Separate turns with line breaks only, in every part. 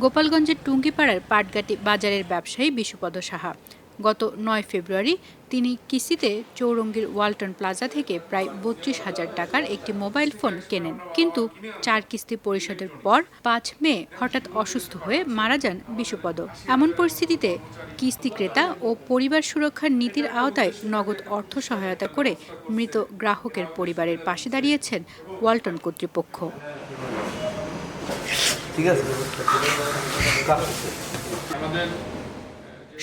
গোপালগঞ্জের টুঙ্গিপাড়ার পাটগাটি বাজারের ব্যবসায়ী বিশুপদ সাহা। গত নয় ফেব্রুয়ারি তিনি কিস্তিতে চৌরঙ্গীর ওয়ালটন প্লাজা থেকে প্রায় বত্রিশ হাজার টাকার একটি মোবাইল ফোন কেনেন। কিন্তু চার কিস্তি পরিশোধের পর পাঁচ মে হঠাৎ অসুস্থ হয়ে মারা যান বিশুপদ। এমন পরিস্থিতিতে কিস্তি ক্রেতা ও পরিবার সুরক্ষার নীতির আওতায় নগদ অর্থ সহায়তা করে মৃত গ্রাহকের পরিবারের পাশে দাঁড়িয়েছেন ওয়ালটন কর্তৃপক্ষ।
ঠিক আছে?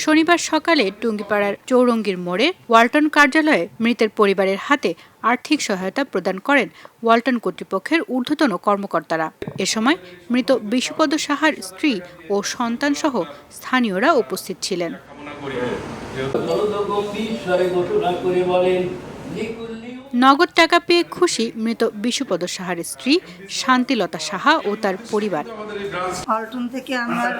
শনিবার সকালে টুঙ্গিপাড়ার চৌরঙ্গীর মোড়ে ওয়ালটন কার্যালয়ে মৃতের পরিবারের হাতে আর্থিক সহায়তা প্রদান করেন ওয়ালটন কর্তৃপক্ষের ঊর্ধ্বতন কর্মকর্তারা। এ সময় মৃত বিশুপদ সাহার স্ত্রী ও সন্তানসহ স্থানীয়রা উপস্থিত ছিলেন। নগদ টাকা পেয়ে খুশি মৃত বিশুপদ সাহার স্ত্রী শান্তিলতা সাহা ও তার পরিবার।
অল্টন থেকে আমার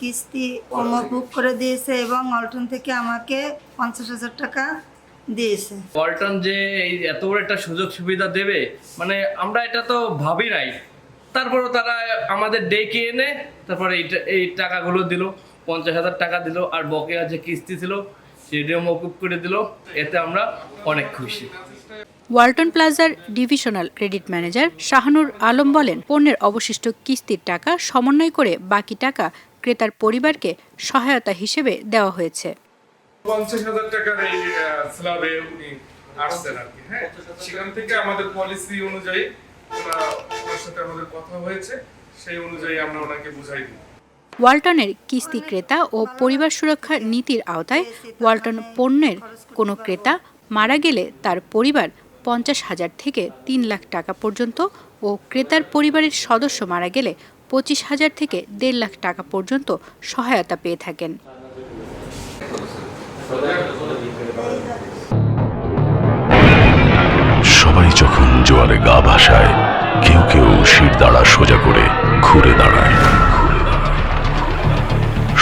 কিস্তি ওমর বুক করে দিয়েছে এবং অল্টন থেকে আমাকে পঞ্চাশ হাজার টাকা দিয়েছে।
পল্টন যে এই এত বড় একটা সুযোগ সুবিধা দেবে মানে আমরা এটা তো ভাবি নাই। তারপরও তারা আমাদের ডেকে এনে তারপরে এই এই টাকাগুলো দিল পঞ্চাশ হাজার টাকা দিল আর বকেয়া যে কিস্তি ছিল সেটিও মকুব করে দিল এতে আমরা অনেক খুশি।
ওয়ালটন প্লাজার divisional credit manager Shahanur Alam বলেন পণ্যের অবশিষ্ট কিস্তির টাকা সমন্বয় করে বাকি টাকা ক্রেতার পরিবারকে সহায়তা হিসেবে দেওয়া হয়েছে।
পঞ্চাশ হাজার টাকার এই স্ল্যাবে উনি আসছেন আর কি হ্যাঁ? সেখান থেকে আমাদের পলিসি অনুযায়ী ওনার সাথে আমাদের কথা হয়েছে সেই অনুযায়ী আমরা ওনাকে বুঝাই দিই।
ওয়ালটনের কিস্তি ক্রেতা ও পরিবার সুরক্ষা নীতির আওতায় ওয়ালটন পণ্যের কোনো ক্রেতা মারা গেলে তার পরিবার পঞ্চাশ হাজার থেকে তিন লাখ টাকা পর্যন্ত ও ক্রেতার পরিবারের সদস্য মারা গেলে পঁচিশ হাজার থেকে দেড় লাখ টাকা পর্যন্ত সহায়তা পেয়ে থাকেন।
সবাই যখন জোয়ারে গা ভাসায়, কেউ কেউ শির দাঁড়া সোজা করে ঘুরে দাঁড়ায়।